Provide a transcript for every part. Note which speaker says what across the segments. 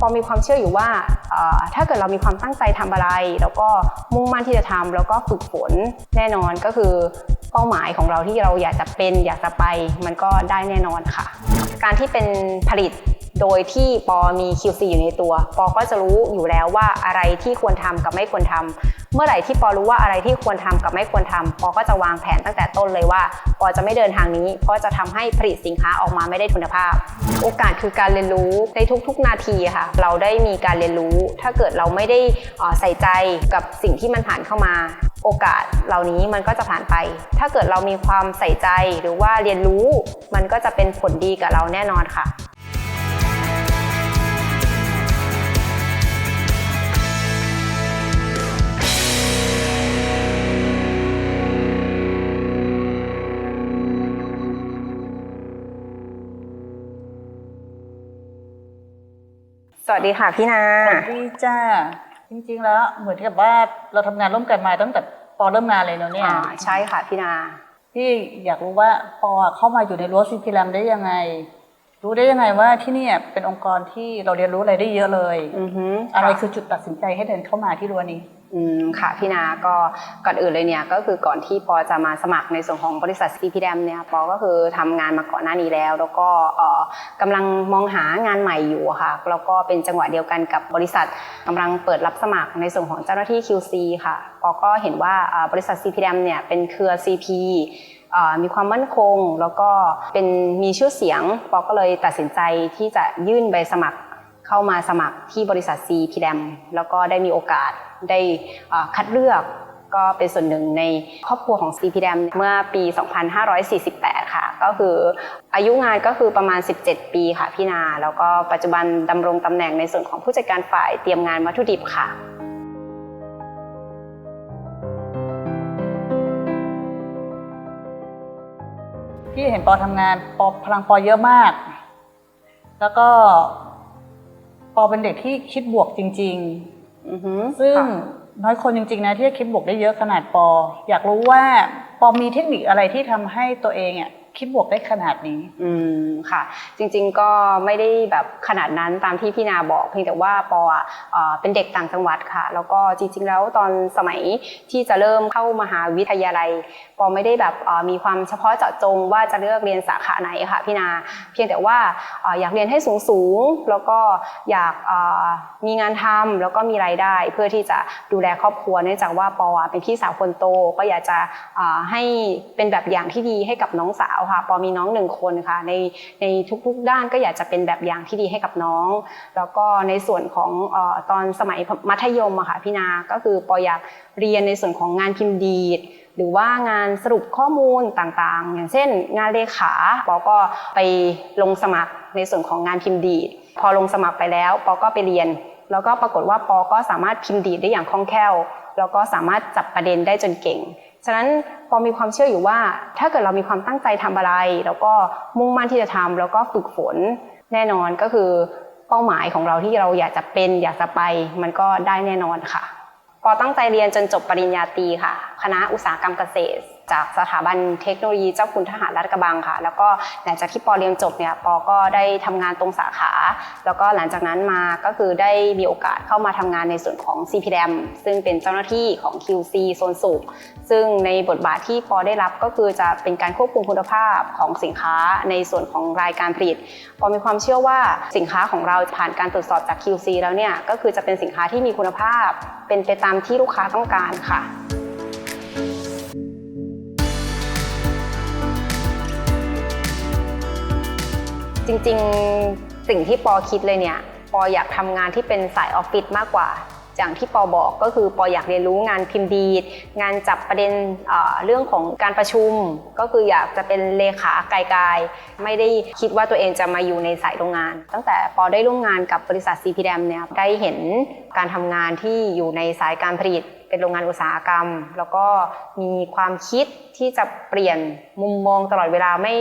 Speaker 1: ปอมีความเชื่ออยู่ว่าถ้าเกิดเรามีความตั้งใจทำอะไร แล้วก็มุ่งมั่นที่จะทำแล้วก็ฝึกฝนแน่นอนก็คือเป้าหมายของเราที่เราอยากจะเป็นอยากจะไป มันก็ได้แน่นอนค่ะ การที่เป็นผลิต โดยที่ปอมี QC อยู่ในตัว ปอก็จะรู้อยู่แล้วว่าอะไรที่ควรทำกับไม่ควรทำเมื่อไหร่ที่ปอรู้ว่าอะไรที่ควรทำกับไม่ควรทำปอก็จะวางแผนตั้งแต่ต้นเลยว่า ปอจะไม่เดินทางนี้ เพราะจะทำให้ผลิตสินค้าออกมาไม่ได้คุณภาพ โอกาสคือการเรียนรู้ในทุกๆ นาทีค่ะ เราได้มีการเรียนรู้ ถ้าเกิดเราไม่ได้ใส่ใจกับสิ่งที่มันผ่านเข้ามาโอกาสเหล่านี้มันก็จะผ่านไป ถ้าเกิดเรามีความใส่ใจหรือว่าเรียนรู้ มันก็จะเป็นผลดีกับเราแน่นอนค่ะ วัสดีค่ะพี่นา
Speaker 2: สวัสดีจ้าจริงๆแล้วเหมือนกับว่าเราทำงานร่วมกันมาตั้งแต่ปอเริ่มงานเลยเนาะเนี่ย
Speaker 1: อ่าใช่ค่ะพี่นา
Speaker 2: พี่อยากรู้ว่าปอเข้ามาอยู่ในรั้วซีพีแรมได้ยังไง รู้ได้ยังไงว่าที่เนี่ยเป็นองค์กรที่เราเรียนรู้อะไรได้เยอะเลย
Speaker 1: อือฮึ
Speaker 2: อะไร
Speaker 1: ค่ะ
Speaker 2: คือจุดตัดสินใจให้เดินเข้ามาที่รั้วนี้
Speaker 1: อืมค่ะพี่นาก็ก่อนอื่นเลยเนี่ยก็คือก่อนที่ปอจะมาสมัครในส่วนของบริษัท CP แดมเนี่ยปอก็คือทำงานมาก่อนหน้านี้แล้ว แล้วก็เอ่อกำลังมองหางานใหม่อยู่ค่ะแล้วก็เป็นจังหวะเดียวกันกับบริษัทกำลังเปิดรับสมัครในส่วนของเจ้าหน้าที่ QC ค่ะปอก็เห็นว่าบริษัท CP แดมเนี่ยเป็นเครือ CP มีความมั่นคง แล้วก็เป็นมีชื่อเสียงปอก็เลยตัดสินใจที่จะยื่นใบสมัครเข้ามาสมัครที่บริษัท c p d m แล้วก็ได้มีโอกาส ได้คัดเลือกก็เป็นส่วนหนึ่งในครอบครัวของ c p d m เมื่อปี 2548 ค่ะ ก็คืออายุงานก็คือประมาณ 17 ปีค่ะพี่นา แล้วก็ปัจจุบันดำรงตำแหน่งในส่วนของผู้จัดการฝ่ายเตรียมงานวัตถุดิบค่ะ
Speaker 2: พี่เห็นปอทำงานปอพลังปอเยอะมาก แล้วก็ปอเป็นเด็กที่คิดบวกจริง ๆ ซึ่ง
Speaker 1: ค่ะ
Speaker 2: น้อยคนจริงๆนะที่จะคิดบวกได้เยอะขนาดปอ อยากรู้ว่าปอมีเทคนิคอะไรที่ทำให้ตัวเองอะ คิดบวกได้ขนาดนี้
Speaker 1: อืมค่ะ จริงๆก็ไม่ได้แบบขนาดนั้นตามที่พี่นาบอก เพียงแต่ว่าปออะเอ่อเป็นเด็กต่างจังหวัดค่ะ แล้วก็จริง ๆ แล้วตอนสมัยที่จะเริ่มเข้ามหาวิทยาลัย ปอไม่ได้แบบเอ่อมีความเฉพาะเจาะจงว่าจะเลือกเรียนสาขาไหนค่ะพี่นา เพียงแต่ว่าเอ่ออยากเรียนให้สูงๆแล้วก็อยากเอ่อมีงานทำแล้วก็มีรายได้ เพื่อที่จะดูแลครอบครัวเนื่องจากว่าปออะเป็นพี่สาวคนโตก็อยากจะเอ่อให้เป็นแบบอย่างที่ดีให้กับน้องสาวค่ะปอมีน้องหนึ่งคนค่ะ ในในทุกๆด้านก็อยากจะเป็นแบบอย่างที่ดีให้กับน้อง แล้วก็ในส่วนของอตอนสมัยมัธยมอะค่ะพี่นา ก็คือปออยากเรียนในส่วนของงานพิมพ์ดีดหรือว่างานสรุปข้อมูลต่างๆ อย่างเช่น งานเลขาปอก็ไปลงสมัครในส่วนของงานพิมพ์ดีดพอลงสมัครไปแล้วปอก็ไปเรียน แล้วก็ปรากฏว่าปอก็สามารถพิมพ์ดีดได้อย่างคล่องแคล่ว แล้วก็สามารถจับประเด็นได้จนเก่ง ฉะนั้นพอมีความเชื่ออยู่ว่า ถ้าเกิดเรามีความตั้งใจทำอะไร แล้วก็มุ่งมั่นที่จะทำแล้วก็ฝึกฝนแน่นอนก็คือเป้าหมายของเราที่เราอยากจะเป็นอยากจะไปมันก็ได้แน่นอนค่ะ พอตั้งใจเรียนจนจบปริญญาตรีค่ะ คณะอุตสาหกรรมเกษตร จากสถาบันเทคโนโลยีเจ้าคุณทหารราชกระบังค่ะ แล้วก็หลังจากที่ปอเรียนจบเนี่ยปอก็ได้ทำงานตรงสาขา แล้วก็หลังจากนั้นมาก็คือได้มีโอกาสเข้ามาทำงานในส่วนของ CPDM ซึ่งเป็นเจ้าหน้าที่ของ QC โซนสูบซึ่งในบทบาทที่ปอได้รับก็คือจะเป็นการควบคุมคุณภาพของสินค้าในส่วนของรายการผลิตปอมีความเชื่อว่าสินค้าของเราผ่านการตรวจสอบจาก QC แล้วเนี่ยก็คือจะเป็นสินค้าที่มีคุณภาพ เป็นไปตามที่ลูกค้าต้องการค่ะ จริงๆสิ่งที่ปอคิดเลยเนี่ย ปออยากทำงานที่เป็นสายออฟฟิศมากกว่าอย่างที่ปอบอกก็คือปออยากเรียนรู้งานพิมพ์ดีดงานจับประเด็นเเรื่องของการประชุม ก็คืออยากจะเป็นเลขาไกลๆไม่ได้คิดว่าตัวเองจะมาอยู่ในสายโรงงาน ตั้งแต่ปอได้ร่วมงานกับบริษัท CPDM เนี่ยได้เห็นการทำงานที่อยู่ในสายการผลิตเป็นโรงงานอุตสาหกรรม แล้วก็มีความคิดที่จะเปลี่ยนมุมมองตลอดเวลาไม่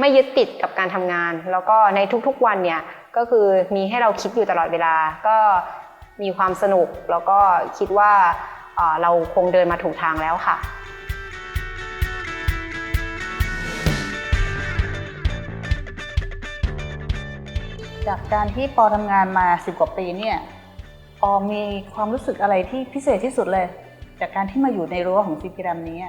Speaker 1: ไม่ยึดติดกับการทำงาน แล้วก็ในทุกๆวันเนี่ยก็คือมีให้เราคิดอยู่ตลอดเวลา ก็มีความสนุกแล้วก็คิดว่าเราคงเดินมาถูกทางแล้วค่ะ
Speaker 2: จากการที่ปอทำงานมาสิบกว่าปีเนี่ยปอมีความรู้สึกอะไรที่พิเศษที่สุดเลย จากการที่มาอยู่ในรั้วของซีพีแรมนี้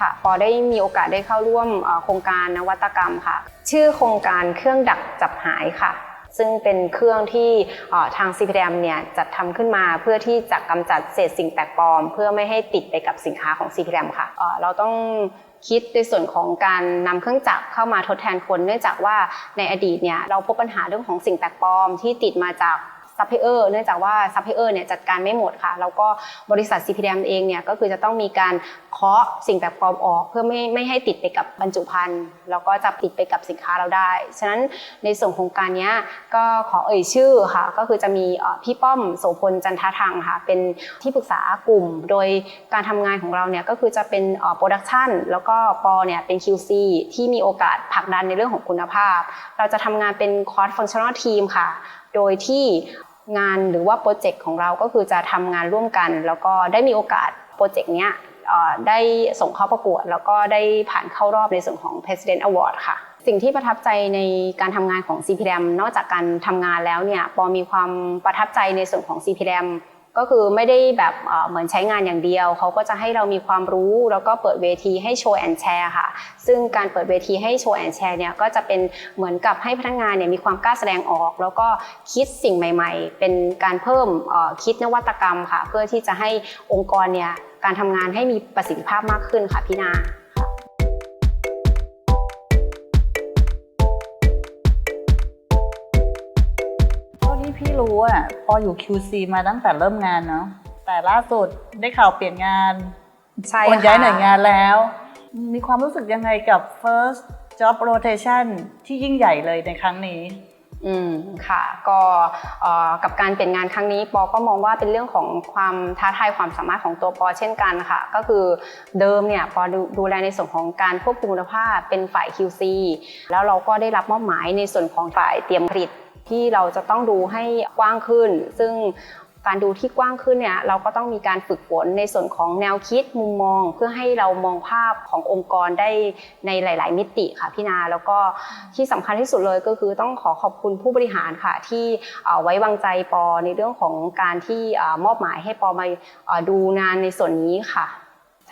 Speaker 1: ค่ะปอได้มีโอกาสได้เข้าร่วมโครงการนวัตกรรมค่ะ ชื่อโครงการเครื่องดักจับหายค่ะ ซึ่งเป็นเครื่องที่เอ่อทาง c p d m เนี่ยจัดทำขึ้นมาเพื่อที่จะกำจัดเศษสิ่งแปลกปลอม เพื่อไม่ให้ติดไปกับสินค้าของ c p d m ค่ะเอ่อเราต้องคิดในส่วนของการนำเครื่องจักรเข้ามาทดแทนคน เนื่องจากว่าในอดีตเนี่ยเราพบปัญหาเรื่องของสิ่งแปลกปลอมที่ติดมาจาก ซัพพลายเออร์เนื่องจากว่าซัพพลายเออร์เนี่ยจัดการไม่หมดค่ะ แล้วก็บริษัท CPDM เองเนี่ยก็คือจะต้องมีการเคาะสิ่งแปลกปลอมออก เพื่อไม่ไม่ให้ติดไปกับบรรจุภัณฑ์แล้วก็จะติดไปกับสินค้าเราได้ ฉะนั้นในส่วนของการเนี้ยก็ขอเอ่ยชื่อค่ะ ก็คือจะมีพี่ป้อมโสพลจันททังค่ะ เป็นที่ปรึกษากลุ่ม โดยการทำงานของเราเนี่ยก็คือจะเป็นโปรดักชันแล้วก็ปอเนี่ยเป็น QC ที่มีโอกาสผลักดันในเรื่องของคุณภาพ เราจะทำงานเป็นคอร์สฟังชั่นอลทีมค่ะ โดยที่ งานหรือว่าโปรเจกต์ของเราก็คือจะทำงานร่วมกัน แล้วก็ได้มีโอกาสโปรเจกต์เนี้ยได้ส่งเข้าประกวด แล้วก็ได้ผ่านเข้ารอบในส่วนของ President Award ค่ะ สิ่งที่ประทับใจในการทำงานของ CPDM นอกจากการทำงานแล้วเนี่ยปอมีความประทับใจในส่วนของ CPDM ก็คือไม่ได้แบบเหมือนใช้งานอย่างเดียว เขาก็จะให้เรามีความรู้ แล้วก็เปิดเวทีให้โชว์แอนแชร์ค่ะ ซึ่งการเปิดเวทีให้โชว์แอนแชร์เนี่ยก็จะเป็นเหมือนกับให้พนักงานเนี่ยมีความกล้าแสดงออก แล้วก็คิดสิ่งใหม่ ๆ เป็นการเพิ่มคิดนวัตกรรมค่ะ เพื่อที่จะให้องค์กรเนี่ยการทำงานให้มีประสิทธิภาพมากขึ้นค่ะพี่นา
Speaker 2: พี่รู้อะปออยู่ QC มาตั้งแต่เริ่มงานเนาะแต่ล่าสุดได้ข่าวเปลี่ยนงาน
Speaker 1: ใช่
Speaker 2: โอน
Speaker 1: ค่ะ
Speaker 2: ย้ายหน่วยงานแล้ว มีความรู้สึกยังไงกับ first job rotation ที่ยิ่งใหญ่เลยในครั้งนี้
Speaker 1: อืมค่ะก็เอ่อกับการเปลี่ยนงานครั้งนี้ปอก็มองว่าเป็นเรื่องของความท้าทายความสามารถของตัวปอเช่นกันค่ะ ก็คือเดิมเนี่ยปอดูดูแลในส่วนของการควบคุมคุณภาพเป็นฝ่าย QC แล้วเราก็ได้รับมอบหมายในส่วนของฝ่ายเตรียมผลิต ที่เราจะต้องดูให้กว้างขึ้น ซึ่งการดูที่กว้างขึ้นเนี่ยเราก็ต้องมีการฝึกฝนในส่วนของแนวคิดมุมมอง เพื่อให้เรามองภาพขององค์กรได้ในหลาย ๆ มิติค่ะพี่นาแล้วก็ที่สำคัญที่สุดเลยก็คือต้องขอขอบคุณผู้บริหารค่ะ ที่ไว้วางใจปอในเรื่องของการที่มอบหมายให้ปอมาดูงานในส่วนนี้ค่ะ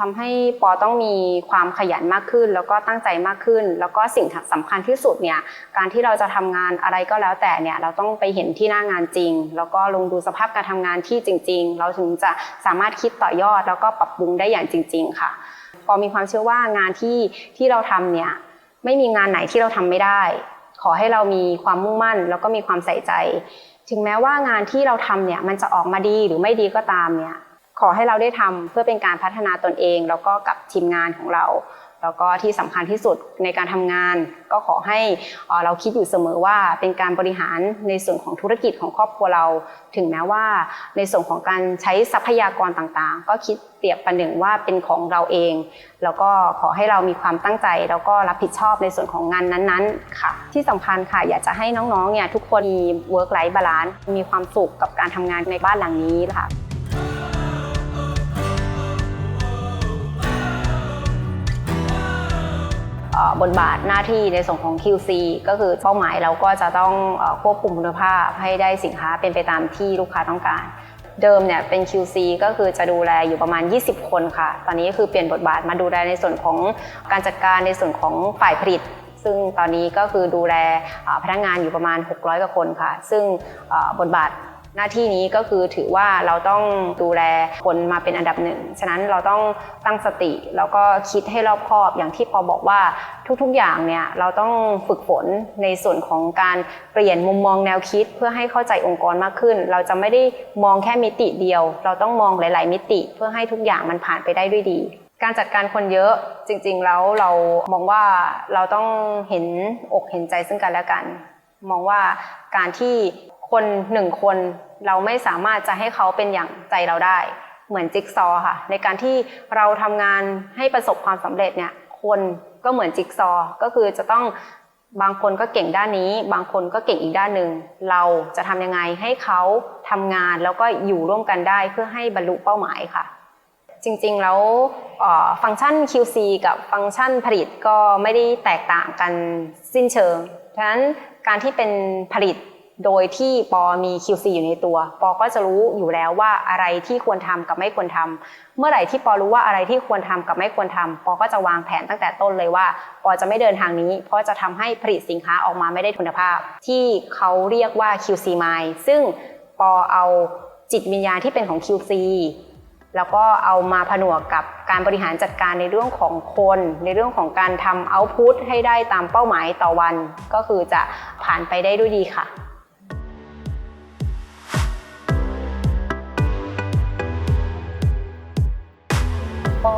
Speaker 1: ทำให้ปอต้องมีความขยันมากขึ้น แล้วก็ตั้งใจมากขึ้น แล้วก็สิ่งสำคัญที่สุดเนี่ยการที่เราจะทำงานอะไรก็แล้วแต่เนี่ยเราต้องไปเห็นที่หน้างานจริง แล้วก็ลงดูสภาพการทำงานที่จริง ๆ เราถึงจะสามารถคิดต่อยอด แล้วก็ปรับปรุงได้อย่างจริง ๆ ค่ะ ปอมีความเชื่อว่างานที่ที่เราทำเนี่ยไม่มีงานไหนที่เราทำไม่ได้ ขอให้เรามีความมุ่งมั่น แล้วก็มีความใส่ใจ ถึงแม้ว่างานที่เราทำเนี่ยมันจะออกมาดีหรือไม่ดีก็ตามเนี่ย ขอให้เราได้ทำเพื่อเป็นการพัฒนาตนเอง แล้วก็กับทีมงานของเรา แล้วก็ที่สำคัญที่สุดในการทำงาน ก็ขอให้เอ่อเราคิดอยู่เสมอว่าเป็นการบริหารในส่วนของธุรกิจของครอบครัวเรา ถึงแม้ว่าในส่วนของการใช้ทรัพยากรต่างๆ ก็คิดเปรียบประหนึ่งว่าเป็นของเราเอง แล้วก็ขอให้เรามีความตั้งใจ แล้วก็รับผิดชอบในส่วนของงานนั้นๆค่ะ ที่สำคัญค่ะ อยากจะให้น้องๆเนี่ยทุกคนมี work life balance มีความสุขกับการทำงานในบ้านหลังนี้ค่ะ บทบาทหน้าที่ในส่วนของ QC ก็คือเป้าหมายเราก็จะต้องอควบคุมคุณภาพให้ได้สินค้าเป็นไปตามที่ลูกค้าต้องการ เดิมเนี่ยเป็น QC ก็คือจะดูแลอยู่ประมาณ 20 คนค่ะ ตอนนี้ก็คือเปลี่ยนบทบาทมาดูแลในส่วนของการจัดการในส่วนของฝ่ายผลิตซึ่งตอนนี้ก็คือดูแลพนักงานอยู่ประมาณ 600กว่าคนค่ะ ซึ่งบทบาท หน้าที่นี้ก็คือถือว่าเราต้องดูแลคนมาเป็นอันดับหนึ่ง ฉะนั้นเราต้องตั้งสติ แล้วก็คิดให้รอบคอบอย่างที่ปอบอกว่าทุกๆอย่างเนี่ยเราต้องฝึกฝนในส่วนของการเปลี่ยนมุมมองแนวคิด เพื่อให้เข้าใจองค์กรมากขึ้น เราจะไม่ได้มองแค่มิติเดียว เราต้องมองหลาย ๆ มิติ เพื่อให้ทุกอย่างมันผ่านไปได้ด้วยดีการจัดการคนเยอะจริงๆแล้วเรามองว่าเราต้องเห็นอกเห็นใจซึ่งกันและกัน มองว่าการที่ คนหนึ่งคนเราไม่สามารถจะให้เขาเป็นอย่างใจเราได้ เหมือนจิ๊กซอว์ค่ะ ในการที่เราทำงานให้ประสบความสำเร็จเนี่ย คนก็เหมือนจิ๊กซอว์ก็คือจะต้องบางคนก็เก่งด้านนี้ บางคนก็เก่งอีกด้านหนึ่งเราจะทำยังไงให้เขาทำงานแล้วก็อยู่ร่วมกันได้เพื่อให้บรรลุเป้าหมายค่ะ จริงๆแล้วฟังก์ชัน QC กับฟังก์ชันผลิตก็ไม่ได้แตกต่างกันสิ้นเชิง ฉะนั้นการที่เป็นผลิต โดยที่ปอมี QC อยู่ในตัว ปอก็จะรู้อยู่แล้วว่าอะไรที่ควรทำกับไม่ควรทำเมื่อไหร่ที่ปอรู้ว่าอะไรที่ควรทำกับไม่ควรทำปอก็จะวางแผนตั้งแต่ต้นเลยว่า ปอจะไม่เดินทางนี้ เพราะจะทำให้ผลิตสินค้าออกมาไม่ได้คุณภาพ ที่เขาเรียกว่า QC mind ซึ่งปอเอาจิตวิญญาณที่เป็นของ QC แล้วก็เอามาผนวกกับการบริหารจัดการในเรื่องของคน ในเรื่องของการทำเอาพุตให้ได้ตามเป้าหมายต่อวัน ก็คือจะผ่านไปได้ด้วยดีค่ะ
Speaker 2: ปอ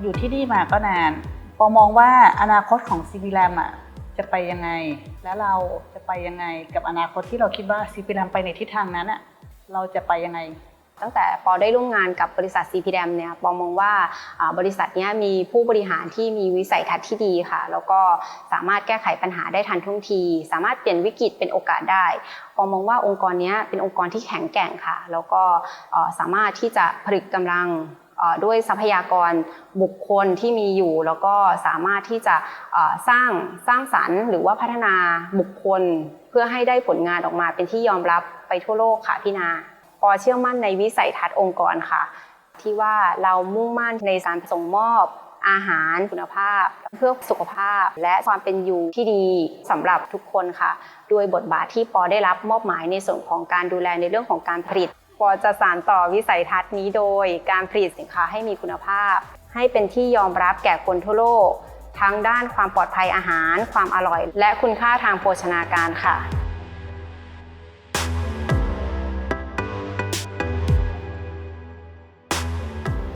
Speaker 2: อยู่ที่นี่มาก็นาน ปอมองว่าอนาคตของซีพีแรมอะจะไปยังไง แล้วเราจะไปยังไงกับอนาคตที่เราคิดว่าซีพีแรมไปในทิศทางนั้นอะเราจะไปยังไง
Speaker 1: ตั้งแต่ปอได้ร่วมงานกับบริษัท CP d a m เนี่ยปอมองว่าบริษัทนี้มีผู้บริหารที่มีวิสัยทัศน์ที่ดีค่ะ แล้วก็สามารถแก้ไขปัญหาได้ทันท่วงที สามารถเปลี่ยนวิกฤตเป็นโอกาสได้ปอมองว่าองค์กรนี้เป็นองค์กรที่แข็งแกร่งค่ะ แล้วก็สามารถที่จะผลิตกำลัง ด้วยทรัพยากรบุคคลที่มีอยู่ แล้วก็สามารถที่จะสร้างสร้างสรรค์ หรือว่าพัฒนาบุคคล เพื่อให้ได้ผลงานออกมาเป็นที่ยอมรับไปทั่วโลกค่ะพี่นาปอเชื่อมั่นในวิสัยทัศน์องค์กรค่ะ ที่ว่าเรามุ่งมั่นในการส่งมอบอาหารคุณภาพ เพื่อสุขภาพและความเป็นอยู่ที่ดีสำหรับทุกคนค่ะ โดยบทบาทที่ปอได้รับมอบหมายในส่วนของการดูแลในเรื่องของการผลิต อจะสานต่อวิสัยทัศน์นี้โดยการผลิตสินค้าให้มีคุณภาพ ให้เป็นที่ยอมรับแก่คนทั่วโลก ทั้งด้านความปลอดภัยอาหาร ความอร่อย และคุณค่าทางโภชนาการค่ะ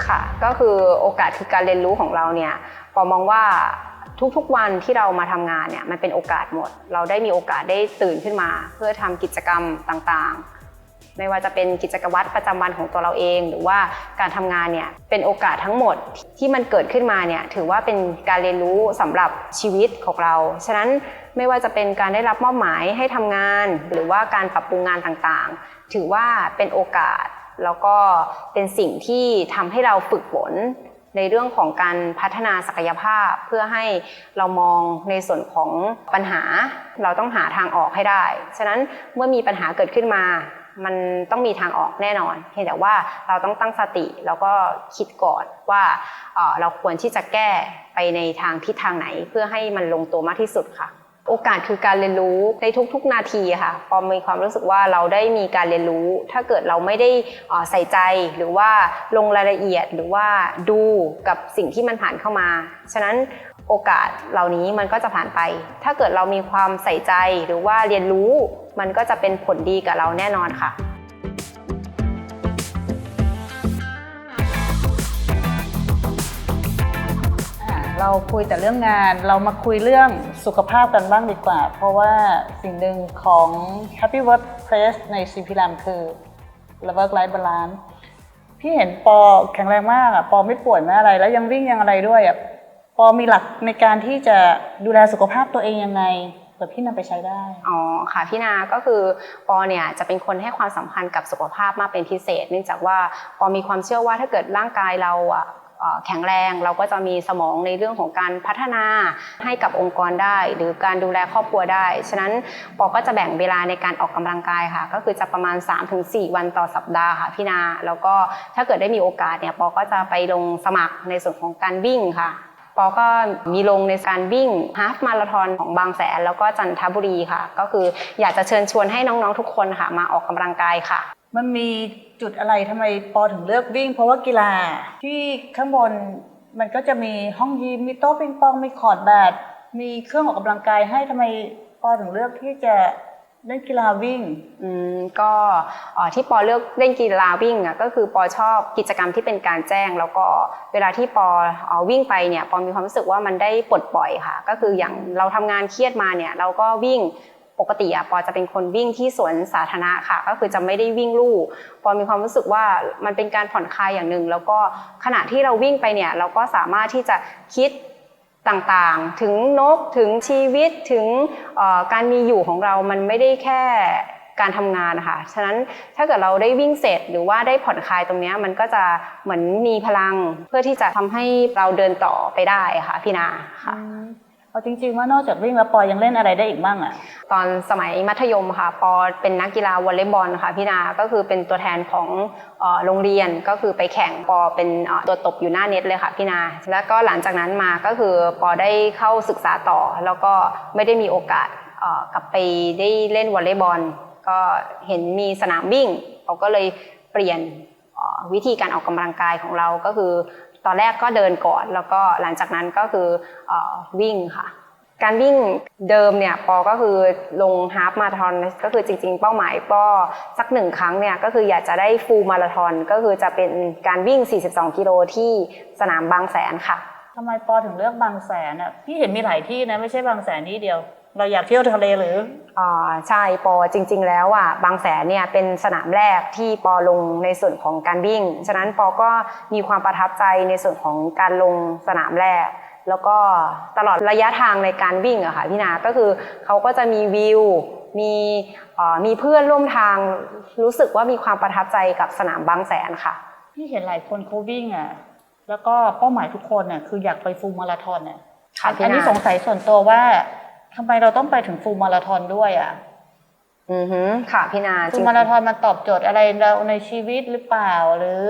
Speaker 1: ค่ะก็คือโอกาสคือการเรียนรู้ของเราเนี่ยปอมองว่าทุกๆวันที่เรามาทำงานเนี่ยมันเป็นโอกาสหมด เราได้มีโอกาสได้ตื่นขึ้นมา เพื่อทำกิจกรรมต่างๆ ไม่ว่าจะเป็นกิจวัตรประจำวันของตัวเราเอง หรือว่าการทำงานเนี่ยเป็นโอกาสทั้งหมดที่มันเกิดขึ้นมาเนี่ยถือว่าเป็นการเรียนรู้สำหรับชีวิตของเรา ฉะนั้นไม่ว่าจะเป็นการได้รับมอบหมายให้ทำงาน หรือว่าการปรับปรุงงานต่างๆ ถือว่าเป็นโอกาสแล้วก็เป็นสิ่งที่ทำให้เราฝึกฝนในเรื่องของการพัฒนาศักยภาพเพื่อให้เรามองในส่วนของปัญหา เราต้องหาทางออกให้ได้ ฉะนั้นเมื่อมีปัญหาเกิดขึ้นมา มันต้องมีทางออกแน่นอนเพียงแต่ว่าเราต้องตั้งสติแล้วก็คิดก่อนว่าเราควรที่จะแก้ไปในทางทิศทางไหน เพื่อให้มันลงตัวมากที่สุดค่ะ โอกาสคือการเรียนรู้ในทุกๆนาทีค่ะปอมีความรู้สึกว่าเราได้มีการเรียนรู้ ถ้าเกิดเราไม่ได้ใส่ใจหรือว่าลงรายละเอียดหรือว่าดูกับสิ่งที่มันผ่านเข้ามา ฉะนั้น โอกาสเหล่านี้มันก็จะผ่านไป ถ้าเกิดเรามีความใส่ใจหรือว่าเรียนรู้ มันก็จะเป็นผลดีกับเราแน่นอนค่ะ
Speaker 2: เราคุยแต่เรื่องงานเรามาคุยเรื่องสุขภาพกันบ้างดีกว่า เพราะว่าสิ่งหนึ่งของ Happy Workplace ใน CP l a m คือ Work Life Balance พี่เห็นปอแข็งแรงมากอะปอไม่ป่วยไม่อะไร แล้วยังวิ่งยังอะไรด้วยอะ ปอมีหลักในการที่จะดูแลสุขภาพตัวเองยังไงเผื่อพี่นำไปใช้ได้
Speaker 1: อ๋อค่ะพี่นาก็คือปอเนี่ยจะเป็นคนให้ความสำคัญกับสุขภาพมากเป็นพิเศษ เนื่องจากว่าปอมีความเชื่อว่าถ้าเกิดร่างกายเราอะเอ่อแข็งแรงเราก็จะมีสมองในเรื่องของการพัฒนาให้กับองค์กรได้ หรือการดูแลครอบครัวได้ ฉะนั้นปอก็จะแบ่งเวลาในการออกกำลังกายค่ะ ก็คือจะประมาณ 3-4 วันต่อสัปดาห์ค่ะพี่นา แล้วก็ถ้าเกิดได้มีโอกาสเนี่ยปอก็จะไปลงสมัครในส่วนของการวิ่งค่ะ ปอก็มีลงในการวิ่งฮาฟมาราธอนของบางแสนแล้วก็จันทบุรีค่ะ ก็คืออยากจะเชิญชวนให้น้องๆทุกคนค่ะ มาออกกำลังกายค่ะ
Speaker 2: มันมีจุดอะไรทำไมปอถึงเลือกวิ่ง เพราะว่ากีฬาที่ข้างบนมันก็จะมีห้องยิมมีโต๊ะปิงปองมีคอร์ดแบดมีเครื่องออกกำลังกายให้ทำไมปอถึงเลือกที่จะ เล่นกีฬาวิ่ง
Speaker 1: อืมก็ที่ปอเลือกเล่นกีฬาวิ่งอะก็คือปอชอบกิจกรรมที่เป็นการแจ้ง แล้วก็เวลาที่ปอเอ่อวิ่งไปเนี่ยปอมีความรู้สึกว่ามันได้ปลดปล่อยค่ะ ก็คืออย่างเราทำงานเครียดมาเนี่ย เราก็วิ่งปกติอะปอจะเป็นคนวิ่งที่สวนสาธารณะค่ะ ก็คือจะไม่ได้วิ่งลู่ปอมีความรู้สึกว่ามันเป็นการผ่อนคลายอย่างหนึ่งแล้วก็ขณะที่เราวิ่งไปเนี่ย เราก็สามารถที่จะคิด ต่างๆ ถึงนกถึงชีวิตถึงการมีอยู่ของเรามันไม่ได้แค่การทำงานนะคะฉะนั้นถ้าเกิดเราได้วิ่งเสร็จหรือว่าได้ผ่อนคลายตรงนี้มันก็จะเหมือนมีพลังเพื่อที่จะทำให้เราเดินต่อไปได้ค่ะพี่นาค่ะ
Speaker 2: เอาจริงๆว่านอกจากวิ่งแล้วปอยังเล่นอะไรได้อีกบ้างอะ
Speaker 1: ตอนสมัยมัธยมค่ะ ปอเป็นนักกีฬาวอลเลย์บอลค่ะพี่นาก็คือเป็นตัวแทนของออโรงเรียนก็คือไปแข่งปอเป็นตัวตบอยู่หน้าเน็ตเลยค่ะพี่นา แล้วก็หลังจากนั้นมาก็คือปอได้เข้าศึกษาต่อ แล้วก็ไม่ได้มีโอกาสกลับไปได้เล่นวอลเลย์บอล ก็เห็นมีสนามวิ่งเราก็เลยเปลี่ยนวิธีการออกกำลังกายของเราก็คือ ตอนแรกก็เดินก่อน แล้วก็หลังจากนั้นก็คือออวิ่งค่ะ การวิ่งเดิมเนี่ยปอก็คือลงฮาฟมาราธอนก็คือจริง ๆ เป้าหมายก็สักหนึ่งครั้งเนี่ยก็คืออยากจะได้ฟูลมาราธอนก็คือจะเป็นการวิ่ง 42 กิโลที่สนามบางแสนค่ะ
Speaker 2: ทำไมปอถึงเลือกบางแสนอะพี่เห็นมีหลายที่นะไม่ใช่บางแสนที่เดียว เราอยากเที่ยวทะเลหรือ
Speaker 1: อ่าใช่ปอจริง ๆ แล้วอะบางแสนเนี่ยเป็นสนามแรกที่ปอลงในส่วนของการวิ่ง ฉะนั้นปอก็มีความประทับใจในส่วนของการลงสนามแรก แล้วก็ตลอดระยะทางในการวิ่งอะค่ะพี่นาก็คือเขาก็จะมีวิวมีเอ่อมีเพื่อนร่วมทางรู้สึกว่ามีความประทับใจกับสนามบางแสนค่ะ
Speaker 2: พี่เห็นหลายคนเขาวิ่งอะแล้วก็เป้าหมายทุกคนน่ะคืออยากไปฟูลมาราธอนน่ะ
Speaker 1: ค่ะพี่
Speaker 2: อันนี้
Speaker 1: นา
Speaker 2: สงสัยส่วนตัวว่า ทำไมเราต้องไปถึงฟูลมาราธอนด้วยอะ
Speaker 1: อือฮึค่ะพี่นาจ
Speaker 2: ฟู
Speaker 1: ริ
Speaker 2: ล
Speaker 1: ง
Speaker 2: มาราธอนมันตอบโจทย์อะไรเราในชีวิตหรือเปล่าหรือ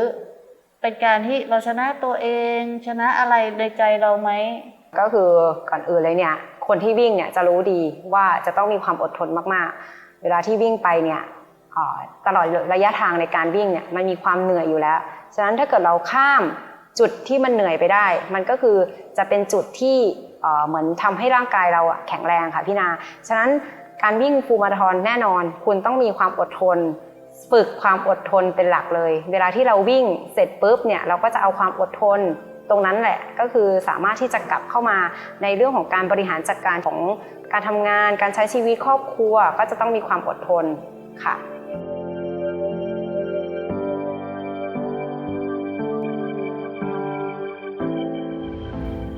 Speaker 2: เป็นการที่เราชนะตัวเอง ชนะอะไรในใจเราไหม
Speaker 1: ก็คือก่อนอื่นเลยเนี่ย คนที่วิ่งเนี่ยจะรู้ดีว่าจะต้องมีความอดทนมากๆ เวลาที่วิ่งไปเนี่ยเอ่อตลอดระยะทางในการวิ่งเนี่ยมันมีความเหนื่อยอยู่แล้ว ฉะนั้นถ้าเกิดเราข้ามจุดที่มันเหนื่อยไปได้ มันก็คือจะเป็นจุดที่ เหมือนทำให้ร่างกายเราแข็งแรงค่ะพี่นา ฉะนั้นการวิ่งฟูมาราธอนแน่นอน คุณต้องมีความอดทน ฝึกความอดทนเป็นหลักเลย เวลาที่เราวิ่งเสร็จปุ๊บเนี่ยเราก็จะเอาความอดทนตรงนั้นแหละก็คือสามารถที่จะกลับเข้ามาในเรื่องของการบริหารจัดการของการทำงาน การใช้ชีวิตครอบครัว ก็จะต้องมีความอดทนค่ะ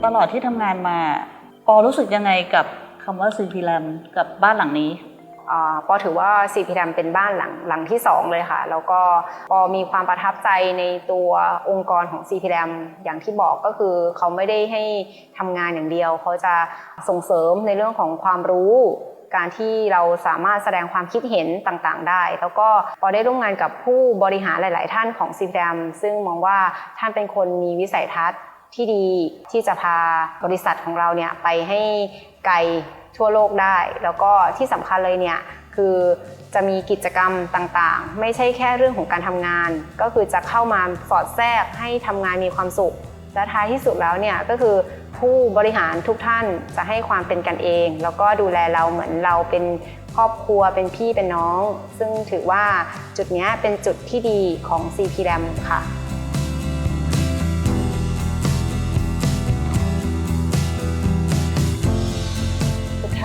Speaker 2: ตลอดที่ทำงานมา ปอรู้สึกยังไงกับคำว่าซีพีแรมกับบ้านหลังนี้
Speaker 1: อปอถือว่าซีพีดเป็นบ้านหลังหลังที่ 2 เลยค่ะ แล้วก็ปอมีความประทับใจในตัวองค์กรของซีพีดอย่างที่บอกก็คือเขาไม่ได้ให้ทำงานอย่างเดียว เขาจะส่งเสริมในเรื่องของความรู้การที่เราสามารถแสดงความคิดเห็นต่างๆ ได้ แล้วก็ปอได้ร่วมงานกับผู้บริหารหลาย ๆ ท่านของซีพีดซึ่งมองว่าท่านเป็นคนมีวิสัยทัศน์ ที่ดีที่จะพาบริษัทของเราเนี่ยไปให้ไกลทั่วโลกได้ แล้วก็ที่สำคัญเลยเนี่ยคือจะมีกิจกรรมต่างๆ ไม่ใช่แค่เรื่องของการทำงาน ก็คือจะเข้ามาสอดแทรกให้ทำงานมีความสุข และท้ายที่สุดแล้วเนี่ยก็คือผู้บริหารทุกท่านจะให้ความเป็นกันเอง แล้วก็ดูแลเราเหมือนเราเป็นครอบครัวเป็นพี่เป็นน้อง ซึ่งถือว่าจุดเนี้ยเป็นจุดที่ดีของ CPAM ค่ะ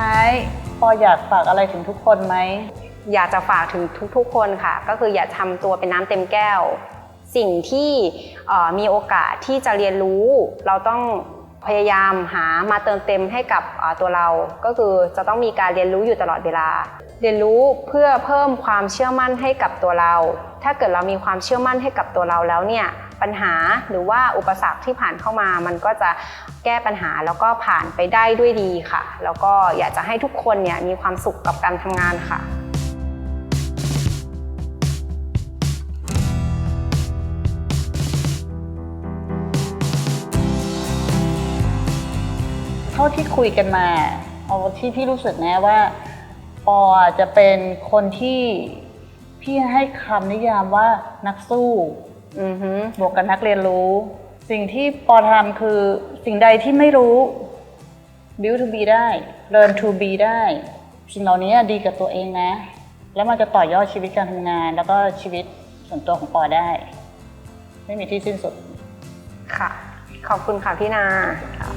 Speaker 2: ท้ายปออยากฝากอะไรถึงทุกคนไหม
Speaker 1: อยากจะฝากถึงทุกๆ คนค่ะ ก็คืออย่าทำตัวเป็นน้ำเต็มแก้ว สิ่งที่มีโอกาสที่จะเรียนรู้ เราต้องพยายามหามาเติมเต็มให้กับตัวเรา ก็คือจะต้องมีการเรียนรู้อยู่ตลอดเวลา เรียนรู้เพื่อเพิ่มความเชื่อมั่นให้กับตัวเรา ถ้าเกิดเรามีความเชื่อมั่นให้กับตัวเราแล้วเนี่ย ปัญหาหรือว่าอุปสรรคที่ผ่านเข้ามา มันก็จะแก้ปัญหาแล้วก็ผ่านไปได้ด้วยดีค่ะ แล้วก็อยากจะให้ทุกคนเนี่ยมีความสุขกับการทำงานค่ะ
Speaker 2: เท่าที่คุยกันมาเอาที่พี่รู้สึกนะว่าปอจะเป็นคนที่พี่ให้คำนิยามว่านักสู้ บวกกับนักเรียนรู้ สิ่งที่ปอทำคือสิ่งใดที่ไม่รู้ build to be ได้ learn to be ได้ สิ่งเหล่านี้ดีกับตัวเองนะ แล้วมันจะต่อยอดชีวิตการทำงาน แล้วก็ชีวิตส่วนตัวของปอได้ ไม่มีที่สิ้นสุด
Speaker 1: ค่ะ ขอบคุณค่ะพี่นาค่ะ